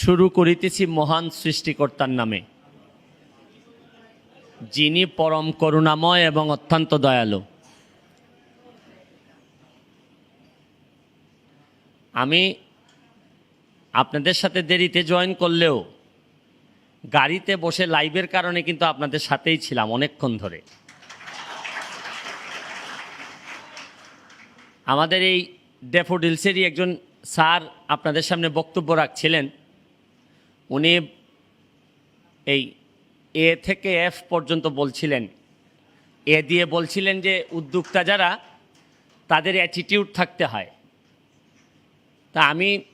শুরু করিতেছি মহান সৃষ্টিকর্তার নামে। যিনি পরম করুণাময় এবং অত্যন্ত দয়ালু। আমি আপনাদের সাথে দেরিতে জয়েন করলেও, গাড়িতে বসে লাইভের কারণে কিন্তু আপনাদের সাথেই ছিলাম অনেকক্ষণ ধরে। আমাদের এই ডেফোডিলসেরই একজন স্যার আপনাদের সামনে বক্তব্য রাখছিলেন। উনি এই এ থেকে এফ পর্যন্ত বলছিলেন। এ দিয়ে বলছিলেন যে, উদ্যোক্তা যারা, তাদের অ্যাটিটিউড থাকতে হয়। তা আমি,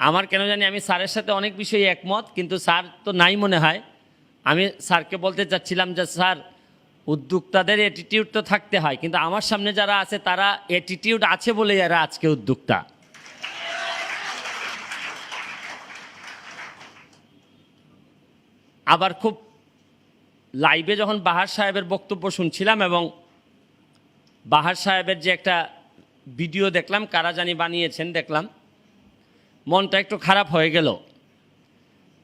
আমার কেন জানি, আমি স্যারের সাথে অনেক বিষয়ে একমত, কিন্তু স্যার তো নাই মনে হয়। আমি স্যারকে বলতে চাচ্ছিলাম যে, স্যার, উদ্যোক্তাদের অ্যাটিটিউড তো থাকতে হয়, কিন্তু আমার সামনে যারা আছে, তারা অ্যাটিটিউড আছে বলেই যারা আজকে উদ্যোক্তা। আবার খুব লাইভে যখন বাহার সাহেবের বক্তব্য শুনছিলাম এবং বাহার সাহেবের যে একটা ভিডিও দেখলাম, কারা জানি বানিয়েছেন দেখলাম, মনটা একটু খারাপ হয়ে গেল।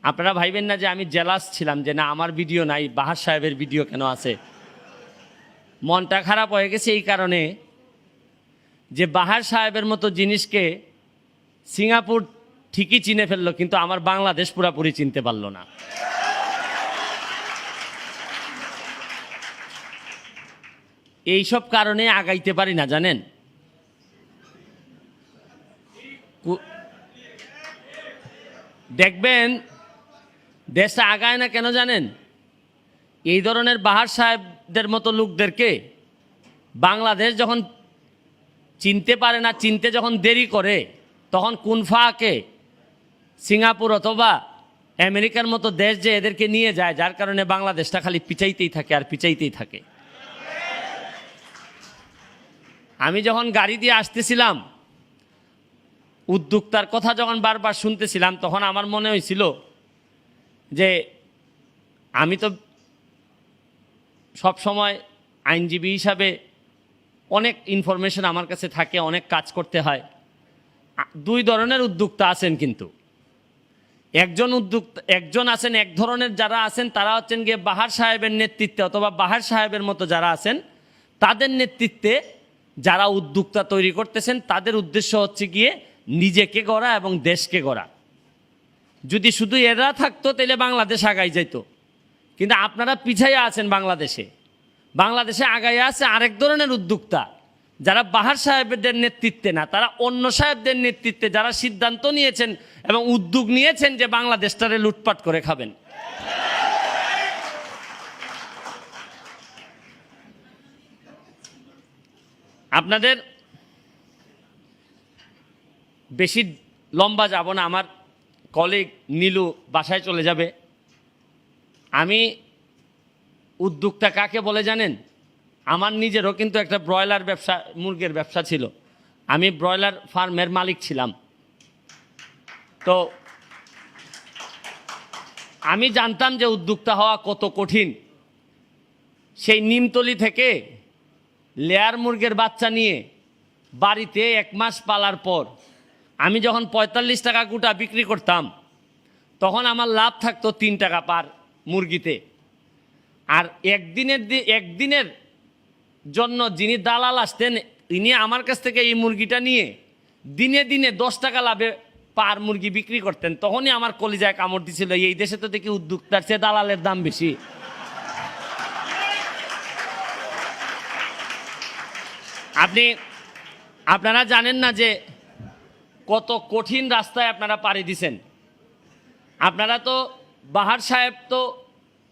আপনারা ভাইবেন না যে আমি জেলাস ছিলাম, যে না, আমার ভিডিও নাই, বাহার সাহেবের ভিডিও কেন আছে? মনটা খারাপ হয়ে গেছে এই কারণে যে বাহার সাহেবের মতো জিনিসকে সিঙ্গাপুর ঠিকই চিনে ফেলল, কিন্তু আমার বাংলাদেশ পুরাপুরি চিনতে পারল না। এইসব কারণে আগাইতে পারি না, জানেন? দেখবেন, দেশটা আগায় না কেন জানেন? এই ধরনের বাহার সাহেবদের মতো লোকদেরকে বাংলাদেশ যখন চিনতে পারে না, চিনতে যখন দেরি করে, তখন কোন ফাঁকে সিঙ্গাপুর অথবা আমেরিকার মতো দেশ যে এদেরকে নিয়ে যায়, যার কারণে বাংলাদেশটা খালি পিচাইতেই থাকে আর পিচাইতেই থাকে। আমি যখন গাড়ি দিয়ে আসতেছিলাম, উদ্যোক্তার কথা যখন বারবার শুনতেছিলাম, তখন আমার মনে হয়েছিল যে আমি তো সব সময় আইনজীবী হিসাবে অনেক ইনফরমেশন আমার কাছে থাকে, অনেক কাজ করতে হয়। দুই ধরনের উদ্যোক্তা আছেন কিন্তু। একজন উদ্যোক্তা, একজন আছেন, এক ধরনের যারা আছেন, তারা হচ্ছেন গিয়ে বাহার সাহেবের নেতৃত্বে অথবা বাহার সাহেবের মতো যারা আছেন, তাদের নেতৃত্বে যারা উদ্যোক্তা তৈরি করতেছেন, তাদের উদ্দেশ্য হচ্ছে গিয়ে নিজেকে গড়া এবং দেশকে গড়া। যদি শুধু এরা থাকতো, তাহলে বাংলাদেশ আগাই যেত কিন্তু আপনারা পিছাইয়া আছেন বাংলাদেশে। বাংলাদেশে আগাইয়া আছে আরেক ধরনের উদ্যোক্তা, যারা বাহার সাহেবদের নেতৃত্বে না, তারা অন্য সাহেবদের নেতৃত্বে যারা সিদ্ধান্ত নিয়েছেন এবং উদ্যোগ নিয়েছেন যে বাংলাদেশটারে লুটপাট করে খাবেন। আপনাদের বেশি লম্বা যাব না, আমার কলিগ নীলু বাসায় চলে যাবে। আমি উদ্যোক্তা কাকে বলে জানেন? আমার নিজেরও কিন্তু একটা ব্রয়লার ব্যবসা, মুরগের ব্যবসা ছিল। আমি ব্রয়লার ফার্মের মালিক ছিলাম। তো আমি জানতাম যে উদ্যোক্তা হওয়া কত কঠিন। সেই নিমতলি থেকে লেয়ার মুরগের বাচ্চা নিয়ে বাড়িতে এক মাস পালার পর আমি যখন পঁয়তাল্লিশ টাকা গোটা বিক্রি করতাম, তখন আমার লাভ থাকতো তিন টাকা পার মুরগিতে। আর একদিনের একদিনের জন্য যিনি দালাল আসতেন, ইনি আমার কাছ থেকে এই মুরগিটা নিয়ে দিনে দিনে দশ টাকা লাভে পার মুরগি বিক্রি করতেন। তখনই আমার কলিজায় কামড় দিছিল, এই দেশে তো দেখি উদ্যোক্তার চেয়ে দালালের দাম বেশি। আপনি, আপনারা জানেন না যে কত কঠিন রাস্তায় আপনারা পাড়ি দিছেন। আপনারা তো বাহার সাহেব তো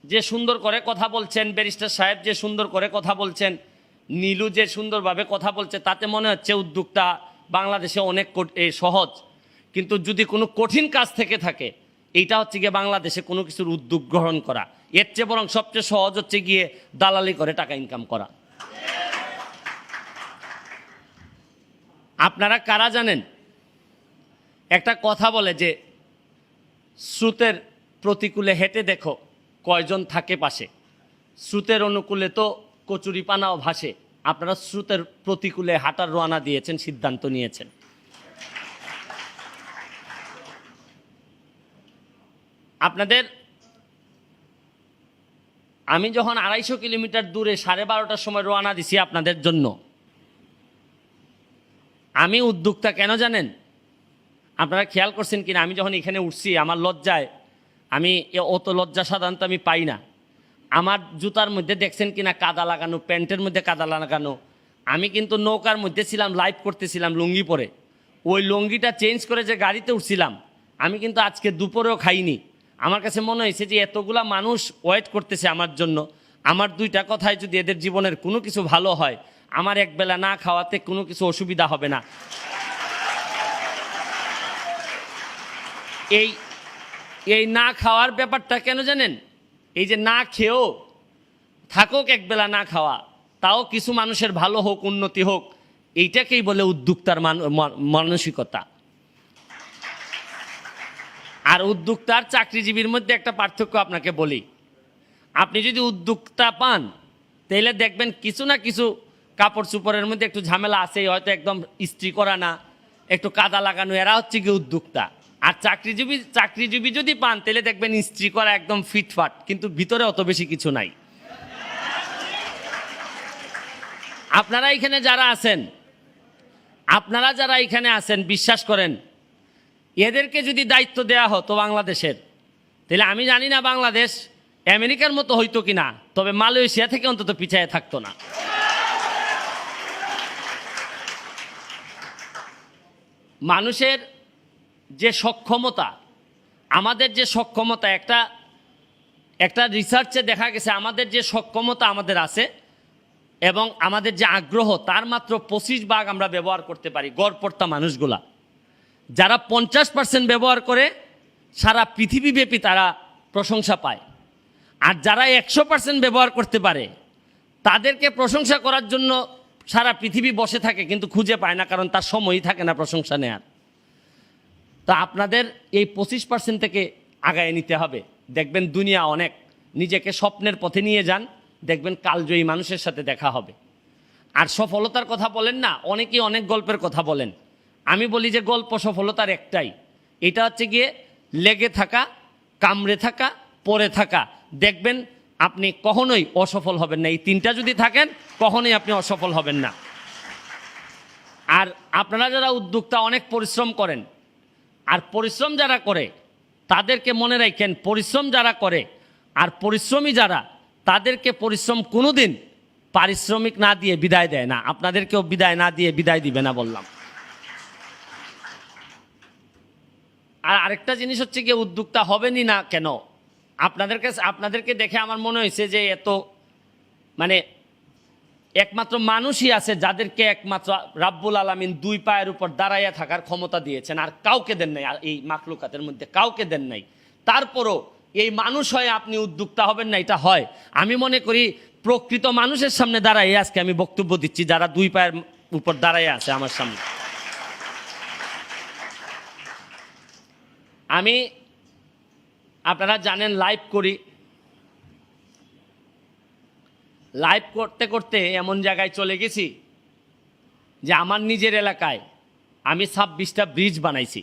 যে সুন্দর করে কথা বলছেন, ব্যারিস্টার সাহেব যে সুন্দর করে কথা বলছেন, নীলু যে সুন্দরভাবে কথা বলছে, তাতে মনে হচ্ছে উদ্যোক্তা বাংলাদেশে অনেক সহজ। কিন্তু যদি কোনো কঠিন কাজ থেকে থাকে, এইটা হচ্ছে গিয়ে বাংলাদেশে কোনো কিছুর উদ্যোগ গ্রহণ করা। এর চেয়ে বরং সবচেয়ে সহজ হচ্ছে গিয়ে দালালি করে টাকা ইনকাম করা। আপনারা কারা জানেন? একটা কথা বলে যে, স্রোতের প্রতিকূলে হেঁটে দেখো কয়জন থাকে পাশে। স্রোতের অনুকূলে তো কচুরি পানাও ভাসে। আপনারা স্রোতের প্রতিকূলে হাঁটার রোয়ানা দিয়েছেন, সিদ্ধান্ত নিয়েছেন। আপনাদের, আমি যখন আড়াইশো কিলোমিটার দূরে সাড়ে বারোটার সময় রওনা দিছি আপনাদের জন্য আমি উদ্যোক্তা কেন জানেন? আপনারা খেয়াল করছেন কিনা? আমি যখন এখানে উঠছি, আমার লজ্জায়, আমি অত লজ্জা সাধারণত আমি পাই না। আমার জুতার মধ্যে দেখছেন কিনা? কাদা লাগানো, প্যান্টের মধ্যে কাদা লাগানো। আমি কিন্তু নৌকার মধ্যে ছিলাম, লাইভ করতেছিলাম লুঙ্গি পরে। ওই লুঙ্গিটা চেঞ্জ করে যে গাড়িতে উঠছিলাম, আমি কিন্তু আজকে দুপুরেও খাইনি। আমার কাছে মনে হয়েছে যে এতগুলা মানুষ ওয়েট করতেছে আমার জন্য। আমার দুইটা কথায় যদি এদের জীবনের কোনো কিছু ভালো হয় আমার একবেলা না খাওয়াতে কোনো কিছু অসুবিধা হবে না। এই এই না খাওয়ার ব্যাপারটা কেন জানেন? এই যে না খেয়েও থাকুক একবেলা না খাওয়া, তাও কিছু মানুষের ভালো হোক, উন্নতি হোক, এইটাকেই বলে উদ্যোক্তার মানসিকতা। আর উদ্যোক্তার চাকরিজীবীর মধ্যে একটা পার্থক্য আপনাকে বলি। আপনি যদি উদ্যোক্তা পান, তাহলে দেখবেন কিছু না কিছু কাপড় চুপড়ের মধ্যে একটু ঝামেলা আছে হয়তো একদম ইস্ত্রি করা না, একটু কাদা লাগানো, এরা হচ্ছে কি উদ্যোক্তা। আর চাকরিজীবী চাকরিজীবী যদি পান, তাহলে দেখবেন ইস্ত্রি করা একদম ফিটফাট, কিন্তু ভিতরে অত বেশি কিছু নাই। আপনারা এখানে যারা আছেন, আপনারা যারা এখানে আছেন, বিশ্বাস করেন, এদেরকে যদি দায়িত্ব দেওয়া হতো বাংলাদেশের, তাহলে আমি জানি না বাংলাদেশ আমেরিকার মতো হইতো কি না তবে মালয়েশিয়া থেকে অন্তত পিছিয়ে থাকতো না। মানুষের যে সক্ষমতা, আমাদের যে সক্ষমতা, একটা একটা রিসার্চে দেখা গেছে আমাদের যে সক্ষমতা আমাদের আছে এবং আমাদের যে আগ্রহ, তার মাত্র পঁচিশ ভাগ আমরা ব্যবহার করতে পারি গড়পড়তা মানুষগুলা। যারা পঞ্চাশ পার্সেন্ট ব্যবহার করে সারা পৃথিবীব্যাপী তারা প্রশংসা পায়। আর যারা একশো পার্সেন্ট ব্যবহার করতে পারে, তাদেরকে প্রশংসা করার জন্য সারা পৃথিবী বসে থাকে কিন্তু খুঁজে পায় না, কারণ তার সময়ই থাকে না প্রশংসা নেয়ার। তা আপনাদের এই পঁচিশ পার্সেন্ট থেকে আগায় নিতে হবে। দেখবেন দুনিয়া অনেক। নিজেকে স্বপ্নের পথে নিয়ে যান, দেখবেন কালজয়ী মানুষের সাথে দেখা হবে। আর সফলতার কথা বলেন না, অনেকেই অনেক গল্পের কথা বলেন। আমি বলি যে গল্প সফলতার একটাই। এটা হচ্ছে গিয়ে লেগে থাকা, কামড়ে থাকা পরে থাকা। দেখবেন আপনি কখনোই অসফল হবেন না। এই তিনটা যদি থাকেন, কখনোই আপনি অসফল হবেন না। আর আপনারা যারা উদ্যোক্তা, অনেক পরিশ্রম করেন। আর পরিশ্রম যারা করে, তাদেরকে মনে রাখেন, পরিশ্রম যারা করে আর পরিশ্রমী যারা, তাদেরকে পরিশ্রম কোনো দিন পারিশ্রমিক না দিয়ে বিদায় দেয় না। আপনাদেরকেও বিদায় না দিয়ে বিদায় দিবে না বললাম। আর আরেকটা জিনিস হচ্ছে গিয়ে, উদ্যোক্তা হবেনই না কেন? আপনাদের কাছে আপনাদেরকে দেখে আমার মনে হয়েছে যে এত মানে একমাত্র মানুষই আছে যাদেরকে একমাত্র রাব্বুল আলামিন দুই পায়ের উপর দাঁড়াইয়া থাকার ক্ষমতা দিয়েছেন, আর কাউকে দেন নাই এই মাকলুকাতের মধ্যে কাউকে দেন নাই। তারপরও এই মানুষ হয় আপনি উদ্যোক্তা হবেন না, এটা হয়। আমি মনে করি প্রকৃত মানুষের সামনে দাঁড়াই আজকে আমি বক্তব্য দিচ্ছি, যারা দুই পায়ের উপর দাঁড়াইয়া আছে আমার সামনে। আমি আপনারা জানেন লাইভ করি। লাইভ করতে করতে এমন জায়গায় চলে গেছি যে আমার নিজের এলাকায় আমি ছাব্বিশটা ব্রিজ বানাইছি,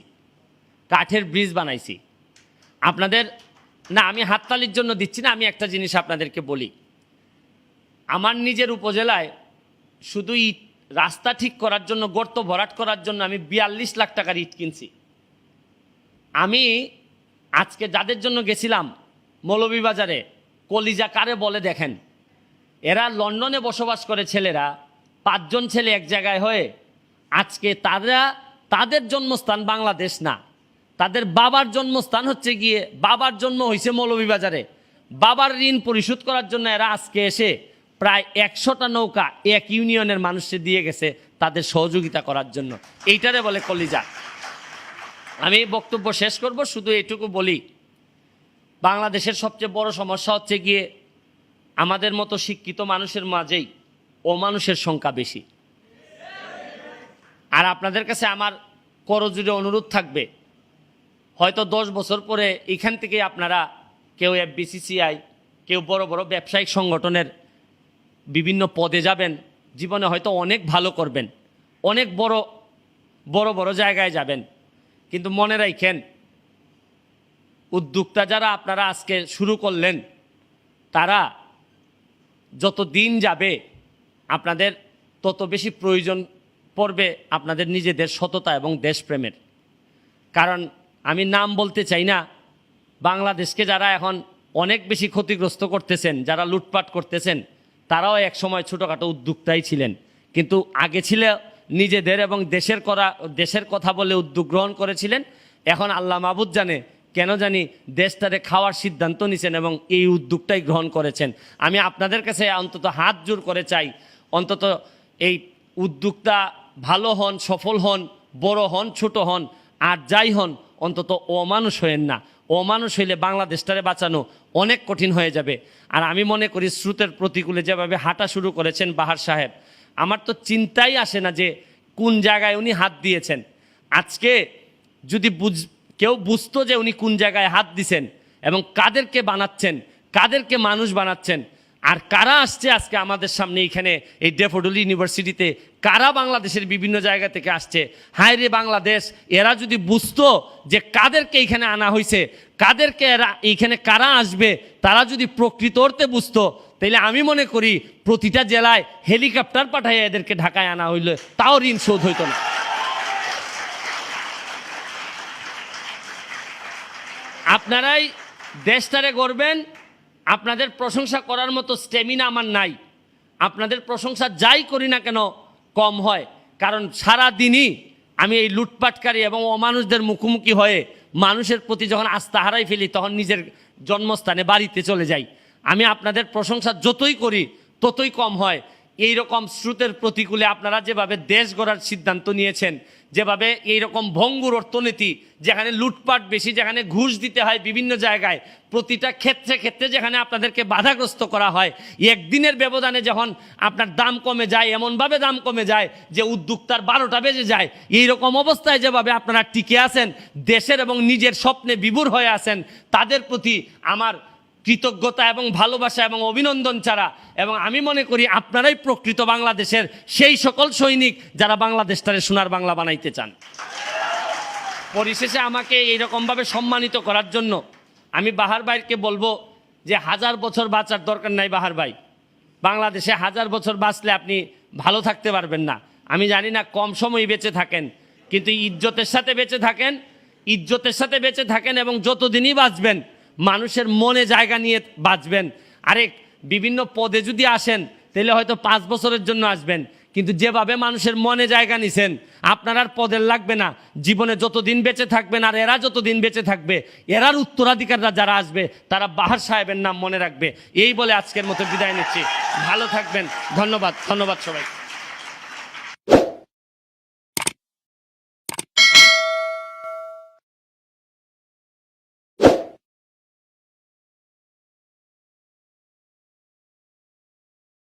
কাঠের ব্রিজ বানাইছি। আপনাদের, না, আমি হাততালির জন্য দিচ্ছি না, আমি একটা জিনিস আপনাদেরকে বলি। আমার নিজের উপজেলায় শুধু ইট, রাস্তা ঠিক করার জন্য, গর্ত ভরাট করার জন্য আমি বিয়াল্লিশ লাখ টাকার ইট কিনছি। আমি আজকে যাদের জন্য গেছিলাম মৌলভীবাজারে, কলিজা কারে বলে দেখেন। এরা লন্ডনে বসবাস করে ছেলেরা, পাঁচজন ছেলে এক জায়গায় হয়ে আজকে তারা, তাদের জন্মস্থান বাংলাদেশ না। তাদের বাবার জন্মস্থান হচ্ছে গিয়ে, বাবার জন্ম হয়েছে মৌলভীবাজারে। বাবার ঋণ পরিশোধ করার জন্য এরা আজকে এসে প্রায় একশোটা নৌকা এক ইউনিয়নের মানুষকে দিয়ে গেছে তাদের সহযোগিতা করার জন্য। এইটারে বলে কলিজা। আমি বক্তব্য শেষ করব, শুধু এটুকু বলি, বাংলাদেশের সবচেয়ে বড় সমস্যা হচ্ছে গিয়ে আমাদের মতো শিক্ষিত মানুষের মাঝেই অমানুষের সংখ্যা বেশি। আর আপনাদের কাছে আমার করজুড়ে অনুরোধ থাকবে, হয়তো দশ বছর পরে এখান থেকে আপনারা কেউ এফবিসিসিআই, কেউ বড় বড় ব্যবসায়িক সংগঠনের বিভিন্ন পদে যাবেন, জীবনে হয়তো অনেক ভালো করবেন, অনেক বড় বড় বড় জায়গায় যাবেন। কিন্তু মনে রাখেন, উদ্যোক্তা যারা আপনারা আজকে শুরু করলেন, তারা যত দিন যাবে, আপনাদের তত বেশি প্রয়োজন পড়বে আপনাদের নিজেদের সততা এবং দেশপ্রেমের। কারণ আমি নাম বলতে চাই না, বাংলাদেশকে যারা এখন অনেক বেশি ক্ষতিগ্রস্ত করতেছেন, যারা লুটপাট করতেছেন, তারাও এক সময় ছোটোখাটো উদ্যোক্তাই ছিলেন। কিন্তু আগে ছিল নিজেদের এবং দেশের করা, দেশের কথা বলে উদ্যোগ গ্রহণ করেছিলেন। এখন আল্লাহ মাহবুদ জানে কেন জানি দেশটারে খাওয়ার সিদ্ধান্ত নিছেন এবং এই উদ্যোগটাই গ্রহণ করেছেন। আমি আপনাদের কাছে অন্তত হাত জোর করে চাই, অন্তত এই উদ্যোগটা ভালো হন, সফল হন, বড় হন, ছোট হন, আর যাই হন, অন্তত অমানুষ হয়েন না। অমানুষ হইলে বাংলাদেশটারে বাঁচানো অনেক কঠিন হয়ে যাবে। আর আমি মনে করি স্রোতের প্রতিকূলে যেভাবে হাঁটা শুরু করেছেন বাহার সাহেব আমার তো চিন্তাই আসে না যে কোন জায়গায় উনি হাত দিয়েছেন। আজকে যদি বুঝ, কেউ বুঝতো যে উনি কোন জায়গায় হাত দিছেন এবং কাদেরকে বানাচ্ছেন, কাদেরকে মানুষ বানাচ্ছেন, আর কারা আসছে আজকে আমাদের সামনে এইখানে এই ডেফোডুল ইউনিভার্সিটিতে, কারা বাংলাদেশের বিভিন্ন জায়গা থেকে আসছে হায় রে বাংলাদেশ, এরা যদি বুঝতো যে কাদেরকে এইখানে আনা হয়েছে কাদেরকে এরা এইখানে কারা আসবে, তারা যদি প্রকৃত অর্থে বুঝতো, তাইলে আমি মনে করি প্রতিটা জেলায় হেলিকপ্টার পাঠাইয়া এদেরকে ঢাকায় আনা হইলে তাও ঋণ শোধ হইতো না। আপনারাই দেশটারে গড়বেন, আপনাদের প্রশংসা করার মতো স্টেমিনা আমার নাই। আপনাদের প্রশংসা যাই করি না কেন, কম হয়। কারণ সারা দিনই আমি এই লুটপাটকারী এবং অমানুষদের মুখোমুখি হয়ে মানুষের প্রতি যখন আস্থা হারাই ফেলি, তখন নিজের জন্মস্থানে বাড়িতে চলে যাই। আমি আপনাদের প্রশংসা যতই করি, ততই কম হয়। এই রকম স্রোতের প্রতিকূলে আপনারা যেভাবে দেশ গড়ার সিদ্ধান্ত নিয়েছেন যেভাবে এই রকম ভঙ্গুর অর্থনীতি, যেখানে লুটপাট বেশি, যেখানে ঘুষ দিতে হয় বিভিন্ন জায়গায়, প্রতিটা ক্ষেত্রে ক্ষেত্রে যেখানে আপনাদেরকে বাধাগ্রস্ত করা হয়, একদিনের ব্যবধানে যখন আপনার দাম কমে যায়, এমনভাবে দাম কমে যায় যে উদ্যোক্তার বারোটা বেজে যায় এই রকম অবস্থায় যেভাবে আপনারা টিকে আছেন, দেশের এবং নিজের স্বপ্নে বিভোর হয়ে আছেন, তাদের প্রতি আমার কৃতজ্ঞতা এবং ভালোবাসা এবং অভিনন্দন ছাড়া, এবং আমি মনে করি আপনারাই প্রকৃত বাংলাদেশের সেই সকল সৈনিক যারা বাংলাদেশটারে সোনার বাংলা বানাইতে চান। পরিশেষে আমাকে এইরকমভাবে সম্মানিত করার জন্য আমি বাহার ভাইকে বলব যে হাজার বছর বাঁচার দরকার নাই বাহার ভাই। বাংলাদেশে হাজার বছর বাঁচলে আপনি ভালো থাকতে পারবেন না। আমি জানি না কম সময় বেঁচে থাকেন, কিন্তু ইজ্জতের সাথে বেঁচে থাকেন, ইজ্জতের সাথে বেঁচে থাকেন এবং যতদিনই বাঁচবেন মানুষের মনে জায়গা নিয়ে বাঁচবেন। আরেক বিভিন্ন পদে যদি আসেন, তাহলে হয়তো পাঁচ বছরের জন্য আসবেন। কিন্তু যেভাবে মানুষের মনে জায়গা নিছেন, আপনার আর পদের লাগবে না। জীবনে যতদিন বেঁচে থাকবেন আর এরা যতদিন বেঁচে থাকবে, এরার উত্তরাধিকাররা যারা আসবে, তারা বাহার সাহেবের নাম মনে রাখবে। এই বলে আজকের মতো বিদায় নিচ্ছি। ভালো থাকবেন। ধন্যবাদ ধন্যবাদ সবাই